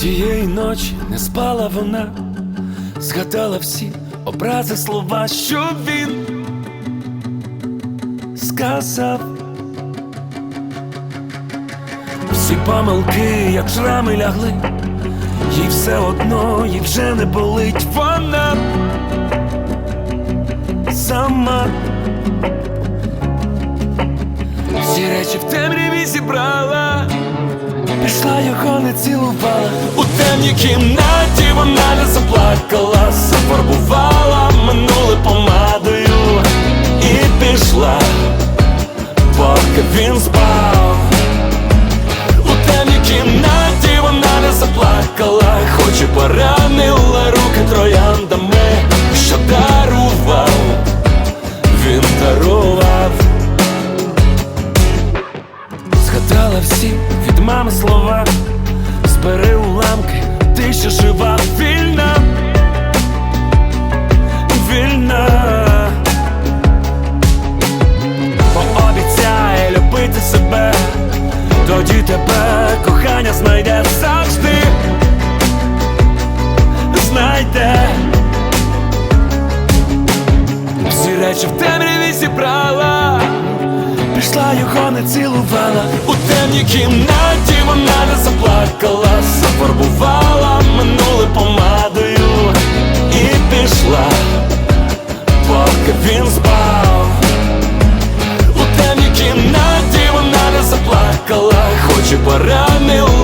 Тієї ночі не спала вона, згадала всі образи слова, що він сказав. Всі помилки, як шрами лягли, їй все одно, їй вже не болить вона сама. Всі речі в темряві зібрала, пішла його не цілувала. У темній кімнаті вона не заплакала, зафарбувала минуле помадою і пішла, поки він спав. У темній кімнаті вона не заплакала, хоч і поранила мами слова, збери уламки, ти що жива, вільна, вільна. Пообіцяє любити себе, тоді тебе кохання знайде завжди, знайде. Всі речі в темряві зібрала, пішла його не цілувала. У темній кімнаті вона не заплакала, зафарбувала минуле помадою і пішла, поки він спав. У темній кімнаті вона не заплакала, хоч і поранила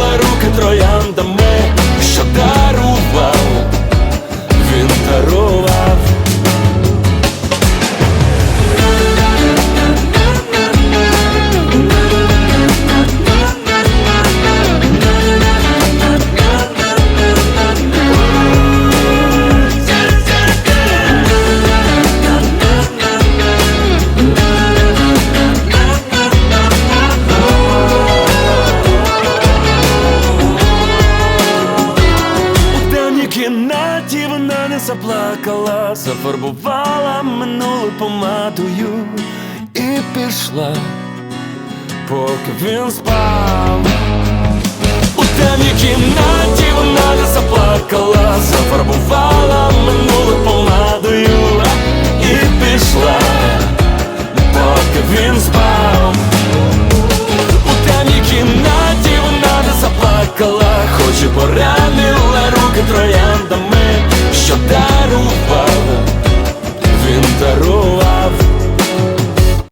кімнаті вона не заплакала, зафарбувала минуле помадою і пішла, поки він спав. У темній кімнаті вона не заплакала, зафарбувала минуле помадою і пішла, поки він спав. У темній кімнаті вона не заплакала, хоч і пора